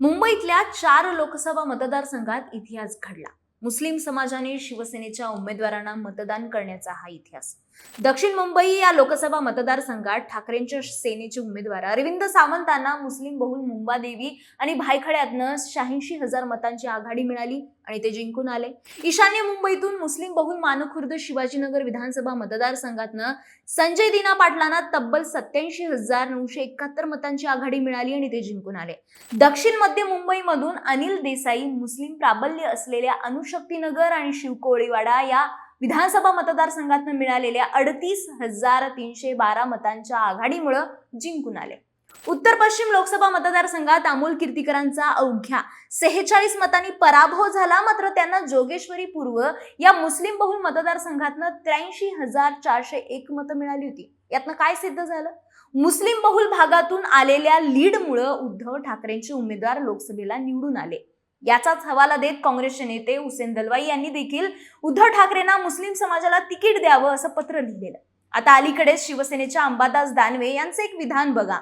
मुंबईतल्या चार लोकसभा मतदारसंघात इतिहास घडला. मुस्लिम समाजाने शिवसेनेच्या उमेदवारांना मतदान करण्याचा हा इतिहास. दक्षिण मुंबई या लोकसभा मतदारसंघात ठाकरेंच्या सेनेचे उमेदवार अरविंद सावंतांना मुस्लिम बहुल मुंबादेवी आणि भायखड्यातनं शहाऐंशी हजार मतांची आघाडी मिळाली आणि ते जिंकून आले. ईशान्य मुंबईतून मुस्लिम बहुल मानखुर्द शिवाजीनगर विधानसभा मतदारसंघातनं संजय दिना पाटलांना तब्बल सत्याऐंशी हजार नऊशे एकाहत्तर मतांची आघाडी मिळाली आणि ते जिंकून आले. दक्षिण मध्य मुंबईमधून अनिल देसाई मुस्लिम प्राबल्य असलेल्या शक्तीनगर आणि शिवकोळीवाडा या विधानसभा मतदारसंघातून मिळालेल्या अडतीस हजार तीनशे बारा मतांच्या आघाडीमुळं जिंकून आले. उत्तर पश्चिम लोकसभा मतदारसंघात अमोल कीर्तीकरांचा अवघ्या सेहेचाळीस मतांनी पराभव झाला मात्र त्यांना जोगेश्वरी पूर्व या मुस्लिम बहुल मतदारसंघातनं त्र्याऐंशी हजार चारशे एक मतं मिळाली होती. यातनं काय सिद्ध झालं? मुस्लिम बहुल भागातून आलेल्या लीडमुळं उद्धव ठाकरेंचे उमेदवार लोकसभेला निवडून आले. याचाच हवाला देत काँग्रेसचे नेते हुसेन दलवाई यांनी देखील उद्धव ठाकरेंना मुस्लिम समाजाला तिकीट द्यावं असं पत्र लिहिलेलं. आता अलीकडेच शिवसेनेच्या अंबादास दानवे यांचं एक विधान बघा.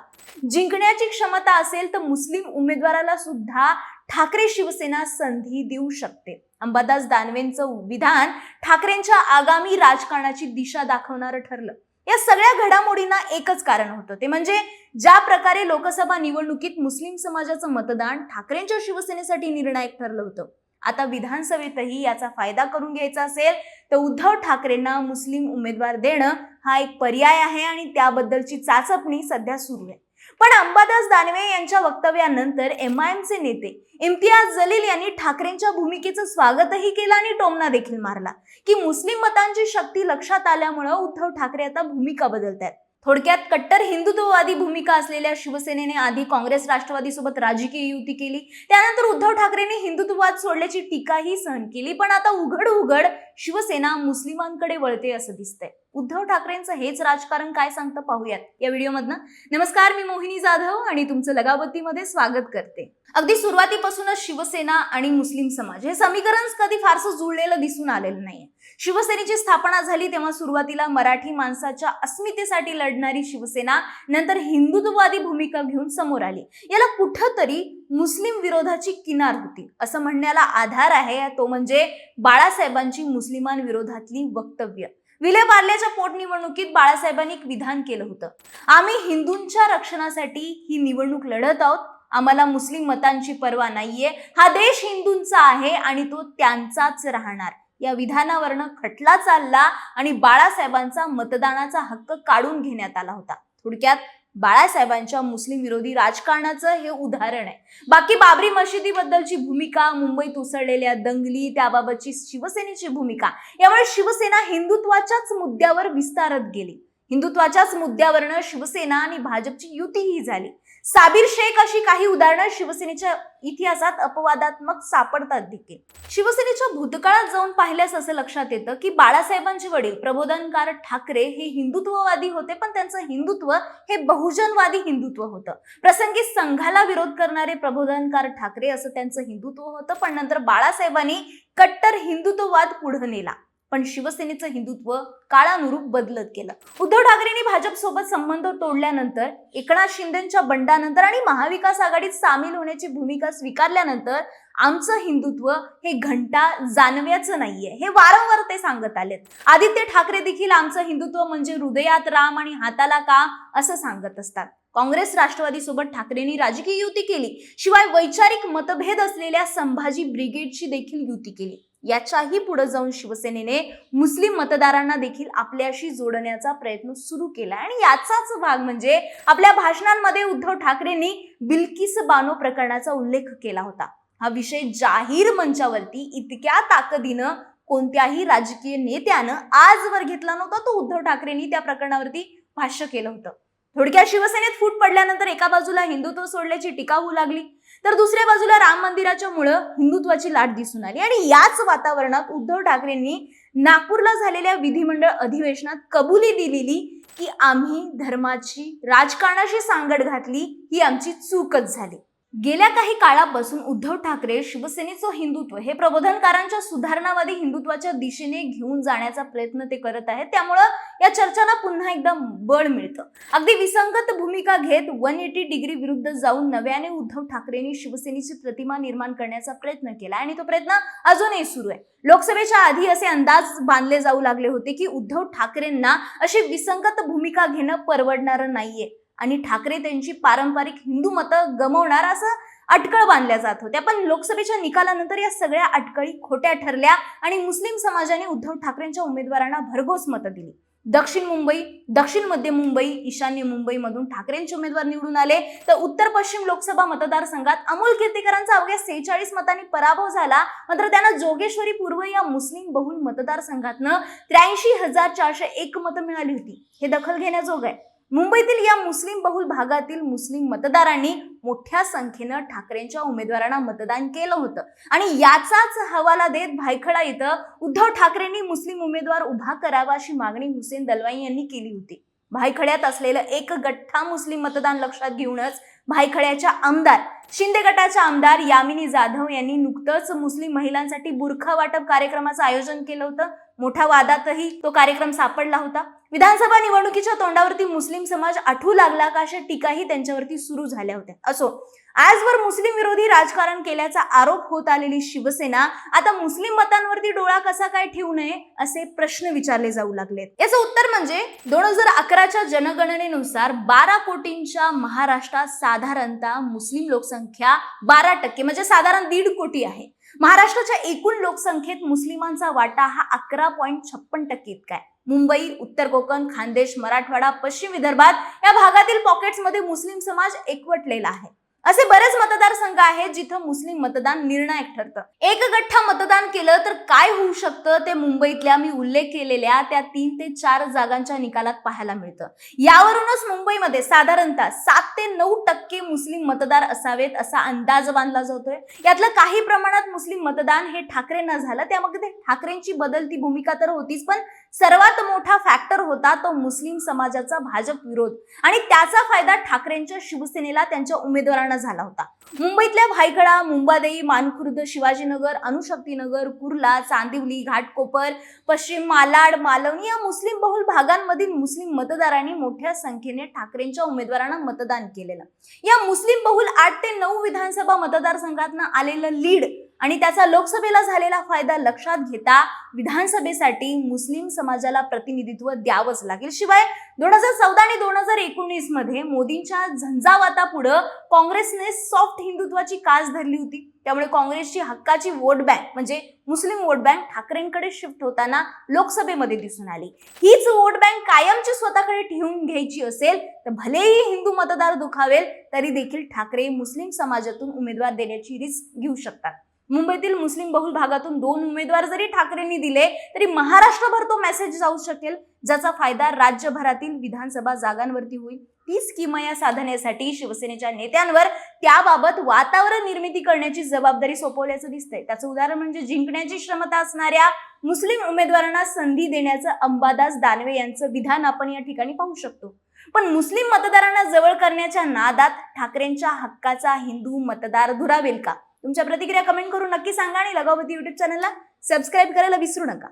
जिंकण्याची क्षमता असेल तर मुस्लिम उमेदवाराला सुद्धा ठाकरे शिवसेना संधी देऊ शकते. अंबादास दानवेंचं विधान ठाकरेंच्या आगामी राजकारणाची दिशा दाखवणारं ठरलं. या सगळ्या घडामोडींना एकच कारण होतं. ते म्हणजे ज्या प्रकारे लोकसभा निवडणुकीत मुस्लिम समाजाचं मतदान ठाकरेंच्या शिवसेनेसाठी निर्णायक ठरलं होतं. आता विधानसभेतही याचा फायदा करून घ्यायचा असेल तर उद्धव ठाकरेंना मुस्लिम उमेदवार देणं हा एक पर्याय आहे आणि त्याबद्दलची चाचपणी सध्या सुरू आहे. पण अंबादास दानवे यांच्या वक्तव्यानंतर एम आय एमचे नेते इम्तियाज जलील यांनी ठाकरेंच्या भूमिकेचं स्वागतही केलं आणि टोमना देखील मारला. की मुस्लिम मतांची शक्ती लक्षात आल्यामुळं उद्धव ठाकरे आता भूमिका बदलतात थोडक्यात कट्टर हिंदुत्ववादी भूमिका असलेल्या शिवसेनेने आधी काँग्रेस राष्ट्रवादी सोबत राजकीय युती केली. त्यानंतर उद्धव ठाकरेंनी हिंदुत्ववाद सोडल्याची टीकाही सहन केली. पण आता उघड उघड शिवसेना मुस्लिमांकडे वळते असं दिसतंय. उद्धव ठाकरेंचं हेच राजकारण काय सांगतं पाहूयात या व्हिडिओमधनं. नमस्कार मी मोहिनी जाधव आणि तुमचं लगावतीमध्ये स्वागत करते. अगदी सुरुवातीपासूनच शिवसेना आणि मुस्लिम समाज हे समीकरण कधी फारसं जुळलेलं दिसून आलेलं नाहीये. शिवसेनेची स्थापना झाली तेव्हा सुरुवातीला मराठी माणसाच्या अस्मितेसाठी लढणारी शिवसेना नंतर हिंदुत्ववादी भूमिका घेऊन समोर आली. याला कुठंतरी मुस्लिम विरोधाची किनार होती असं म्हणण्याला आधार आहे तो म्हणजे बाळासाहेबांची मुस्लिमांविरोधातली वक्तव्य. विले पार्ल्याच्या पोटनिवडणुकीत बाळासाहेबांनी एक विधान केलं होतं. आम्ही हिंदूंच्या रक्षणासाठी ही निवडणूक लढत आहोत आम्हाला मुस्लिम मतांची पर्वा नाहीये हा देश हिंदूंचा आहे आणि तो त्यांचाच राहणार. या विधानावरनं खटला चालला आणि बाळासाहेबांचा मतदानाचा हक्क काढून घेण्यात आला होता. थोडक्यात बाळासाहेबांच्या मुस्लिम विरोधी राजकारणाचं हे उदाहरण आहे. बाकी बाबरी मशिदीबद्दलची भूमिका मुंबईत उसळलेल्या दंगली त्याबाबतची शिवसेनेची भूमिका यामुळे शिवसेना हिंदुत्वाच्याच मुद्द्यावर विस्तारत गेली. हिंदुत्वाच्याच मुद्द्यावरनं शिवसेना आणि भाजपची युतीही झाली. साबीर शेख अशी काही उदाहरणं शिवसेनेच्या इतिहासात अपवादात्मक सापडतात देखील. शिवसेनेच्या भूतकाळात जाऊन पाहिल्यास असं लक्षात येतं की बाळासाहेबांचे वडील प्रबोधनकार ठाकरे हे हिंदुत्ववादी होते पण त्यांचं हिंदुत्व हे बहुजनवादी हिंदुत्व होतं. प्रसंगी संघाला विरोध करणारे प्रबोधनकार ठाकरे असं त्यांचं हिंदुत्व होतं पण नंतर बाळासाहेबांनी कट्टर हिंदुत्ववाद पुढे नेला. पण शिवसेनेचं हिंदुत्व काळानुरूप बदलत गेलं. उद्धव ठाकरेंनी भाजप सोबत संबंध तोडल्यानंतर एकनाथ शिंदेच्या बंडानंतर आणि महाविकास आघाडीत सामील होण्याची भूमिका स्वीकारल्यानंतर आमचं हिंदुत्व हे घंटा जाणव्याचं नाहीये हे वारंवार ते सांगत आलेत. आदित्य ठाकरे देखील आमचं हिंदुत्व म्हणजे हृदयात राम आणि हाताला का असं सांगत असतात. काँग्रेस राष्ट्रवादी सोबत ठाकरेंनी राजकीय युती केली शिवाय वैचारिक मतभेद असलेल्या संभाजी ब्रिगेडची देखील युती केली. याच्याही पुढे जाऊन शिवसेनेने मुस्लिम मतदारांना देखील आपल्याशी जोडण्याचा प्रयत्न सुरू केला. आणि याचाच भाग म्हणजे आपल्या भाषणांमध्ये उद्धव ठाकरेंनी बिल्किस बानो प्रकरणाचा उल्लेख केला होता. हा विषय जाहीर मंचावरती इतक्या ताकदीनं कोणत्याही राजकीय नेत्यानं आजवर घेतला नव्हता. तो उद्धव ठाकरेंनी त्या प्रकरणावरती भाष्य केलं होतं. थोडक्या शिवसेनेत फूट पडल्यानंतर एका बाजूला हिंदुत्व सोडल्याची टीका होऊ लागली. तर दुसऱ्या बाजूला राम मंदिराच्या मुळे हिंदुत्वाची लाट दिसून आली. आणि याच वातावरणात उद्धव ठाकरेंनी नागपूरला झालेल्या विधिमंडळ अधिवेशनात कबुली दिलेली की आम्ही धर्माची राजकारणाशी सांगड घातली ही आमची चूकच झाली. गेल्या काही काळापासून उद्धव ठाकरे शिवसेनेचं हिंदुत्व हे प्रबोधनकारांच्या सुधारणावादी हिंदुत्वाच्या दिशेने घेऊन जाण्याचा प्रयत्न ते करत आहेत. त्यामुळं या चर्चांना पुन्हा एकदा बळ मिळतं. अगदी विसंगत भूमिका घेत वन एटी डिग्री विरुद्ध जाऊन नव्याने उद्धव ठाकरेंनी शिवसेनेची प्रतिमा निर्माण करण्याचा प्रयत्न केला आणि तो प्रयत्न अजूनही सुरू आहे. लोकसभेच्या आधी असे अंदाज बांधले जाऊ लागले होते की उद्धव ठाकरेंना अशी विसंगत भूमिका घेणं परवडणारं नाहीये. आणि ठाकरे त्यांची पारंपरिक हिंदू मतं गमवणार असं अटकळ बांधल्या जात होत्या. पण लोकसभेच्या निकालानंतर या सगळ्या अटकळी खोट्या ठरल्या आणि मुस्लिम समाजाने उद्धव ठाकरेंच्या उमेदवारांना भरघोस मतं दिली. दक्षिण मुंबई दक्षिण मध्य मुंबई ईशान्य मुंबईमधून ठाकरेंचे उमेदवार निवडून आले. तर उत्तर पश्चिम लोकसभा मतदारसंघात अमोल कीर्तीकरांचा अवघ्या सेहेचाळीस मतांनी पराभव झाला. मात्र त्यांना जोगेश्वरी पूर्व या मुस्लिम बहुल मतदारसंघातनं त्र्याऐंशी हजार चारशे एक मतं मिळाली होती. हे दखल घेण्याजोग आहे. मुंबईतील या मुस्लिम बहुल भागातील मुस्लिम मतदारांनी मोठ्या संख्येनं ठाकरेंच्या उमेदवारांना मतदान केलं होतं. आणि याचाच हवाला देत भायखडा इथं उद्धव ठाकरेंनी मुस्लिम उमेदवार उभा करावा अशी मागणी हुसेन दलवाई यांनी केली होती. भायखड्यात असलेलं एक गठ्ठा मुस्लिम मतदान लक्षात घेऊनच भायखड्याच्या आमदार शिंदे गटाच्या आमदार यामिनी जाधव यांनी नुकतंच मुस्लिम महिलांसाठी बुरखा वाटप कार्यक्रमाचं आयोजन केलं होतं. मोठ्या वादातही तो कार्यक्रम सापडला होता. विधानसभा निवडणुकीच्या तोंडावरती मुस्लिम समाज आठवू लागला का अशा टीकाही त्यांच्यावरती सुरू झाल्या होत्या. असो आजवर मुस्लिम विरोधी राजकारण केल्याचा आरोप होत आलेली शिवसेना आता मुस्लिम मतांवरती डोळा कसा काय ठेवू नये असे प्रश्न विचारले जाऊ लागलेत. याचं उत्तर म्हणजे दोन हजार अकराच्या जनगणनेनुसार बारा कोटींच्या महाराष्ट्रात साधारणतः मुस्लिम लोकसंख्या बारा टक्के म्हणजे साधारण दीड कोटी आहे. महाराष्ट्राच्या एकूण लोकसंख्येत मुस्लिमांचा वाटा हा अकरा पॉईंट छप्पन टक्के इतका आहे. मुंबई उत्तर कोकण खानदेश मराठवाडा पश्चिम विदर्भात या भागातील पॉकेट्समध्ये मुस्लिम समाज एकवटलेला आहे. असे बरेच मतदारसंघ आहेत जिथं मुस्लिम मतदान निर्णायक ठरतं. एक गठ्ठा मतदान केलं तर काय होऊ शकतं? ते मुंबईतल्या मी उल्लेख केलेल्या त्या तीन ते चार जागांच्या निकालात पाहायला मिळतं. यावरूनच मुंबईमध्ये साधारणतः सात ते नऊ टक्के मुस्लिम मतदार असावेत असा अंदाज बांधला जातोय. यातलं काही प्रमाणात मुस्लिम मतदान हे ठाकरेंना झालं. त्यामध्ये ठाकरेंची बदलती भूमिका तर होतीच पण सर्वात मोठा फॅक्टर होता तो मुस्लिम समाजाचा भाजप विरोध. आणि त्याचा फायदा ठाकरेंच्या शिवसेनेला त्यांच्या उमेदवारांना झाला होता. मुंबईतल्या भायखळा मुंबादेई मानखुर्द शिवाजीनगर अनुशक्तीनगर कुर्ला चांदिवली घाटकोपर पश्चिम मालाड मालवणी या मुस्लिम बहुल भागांमधील मुस्लिम मतदारांनी मोठ्या संख्येने ठाकरेंच्या उमेदवारांना मतदान केलेलं. या मुस्लिम बहुल आठ ते नऊ विधानसभा मतदारसंघातनं आलेलं लीड आणि त्याचा लोकसभेला झालेला फायदा लक्षात घेता विधानसभेसाठी मुस्लिम समाजाला प्रतिनिधित्व द्यावंच लागेल. शिवाय दोन हजार चौदा आणि दोन हजार एकोणीसमध्ये मोदींच्या झंझावातापुढं काँग्रेसने सॉफ्ट हिंदुत्वाची कास धरली होती. त्यामुळे काँग्रेसची हक्काची वोट बँक म्हणजे मुस्लिम वोट बँक ठाकरेंकडे शिफ्ट होताना लोकसभेमध्ये दिसून आली. हीच वोट बँक कायमची स्वतःकडे ठेवून घ्यायची असेल तर भलेही हिंदू मतदार दुखावेल तरी देखील ठाकरे मुस्लिम समाजातून उमेदवार देण्याची रिस्क घेऊ शकतात. मुंबईतील मुस्लिम बहुल भागातून दोन उमेदवार जरी ठाकरेंनी दिले तरी महाराष्ट्रभर तो मेसेज जाऊ शकेल ज्याचा फायदा राज्यभरातील विधानसभा जागांवरती होईल. तीच किमया साधण्यासाठी शिवसेनेच्या नेत्यांवर त्याबाबत वातावरण निर्मिती करण्याची जबाबदारी सोपवल्याचं दिसतंय. त्याचं उदाहरण म्हणजे जिंकण्याची क्षमता असणाऱ्या मुस्लिम उमेदवारांना संधी देण्याचं अंबादास दानवे यांचं विधान आपण या ठिकाणी पाहू शकतो. पण मुस्लिम मतदारांना जवळ करण्याच्या नादात ठाकरेंच्या हक्काचा हिंदू मतदार धुरावेल का? तुमच्या प्रतिक्रिया कमेंट करून नक्की सांगा आणि लगावती युट्यूब चॅनलला सबस्क्राईब करायला विसरू नका.